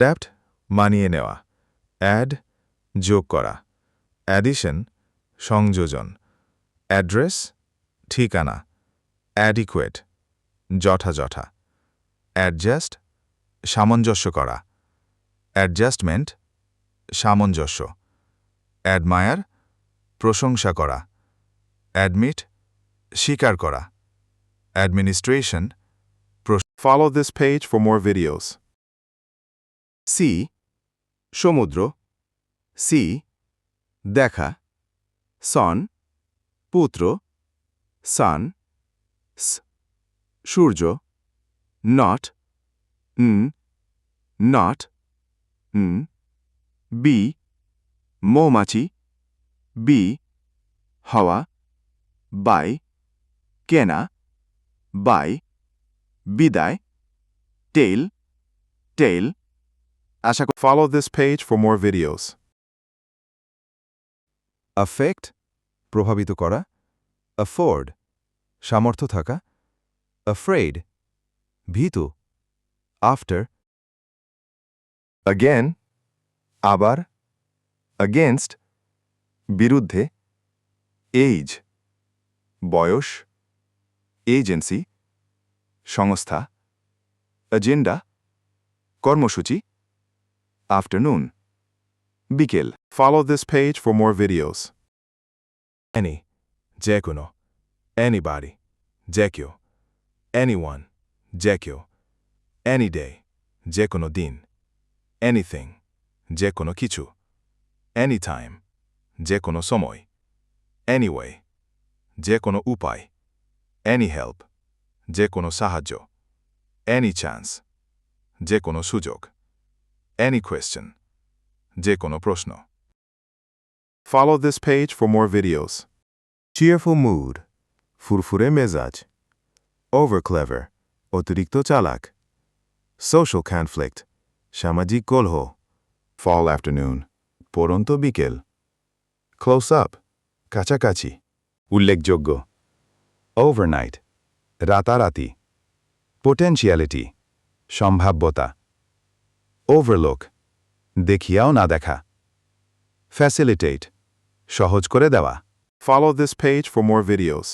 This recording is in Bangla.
অ্যাডাপ্ট, মানিয়ে নেওয়া। অ্যাড, যোগ করা। অ্যাডিশন, সংযোজন। অ্যাড্রেস, ঠিকানা। অ্যাডিকুয়েট, যথাযথা। অ্যাডজাস্ট, সামঞ্জস্য করা। অ্যাডজাস্টমেন্ট, সামঞ্জস্য। অ্যাডমায়ার, প্রশংসা করা। অ্যাডমিট, স্বীকার করা। Administration Follow this page for more videos. Sea সমুদ্র সি দেখা সন পুত্র সান সূর্য নট নট বি মৌমাছি বি হাওয়া বাই কেনা বাই বিদায় টেল টেল আশা করি Follow this page for more videos. affect প্রভাবিত করা afford সামর্থ্য থাকা afraid ভীতু after Again, আবার, against, বিরুদ্ধে, age, বয়স, agency, সংস্থা, agenda, কর্মসূচি, afternoon. Bikel. Follow this page for more videos. Any. Jekuno. Anybody. Jekyo. Anyone. Jekyo. Any day. Jekuno din. Anything. Jekuno kichu. Anytime. Jekuno somoi. Anyway. Jekuno upai. Any help. Jekuno sahajo. Any chance. Jekuno sujok. Any question যে কোনো প্রশ্ন Follow this page for more videos. cheerful mood ফুরফুরে মেজাজ over clever অতিরিক্ত চালাক social conflict সামাজিক কলহ fall afternoon পরন্ত বিকেল close up কাছাকাছি উল্লেখযোগ্য overnight রাতারাতি potentiality সম্ভাব্যতা overlook দেখিয়াও না দেখা facilitate সহজ করে দেওয়া Follow this page for more videos.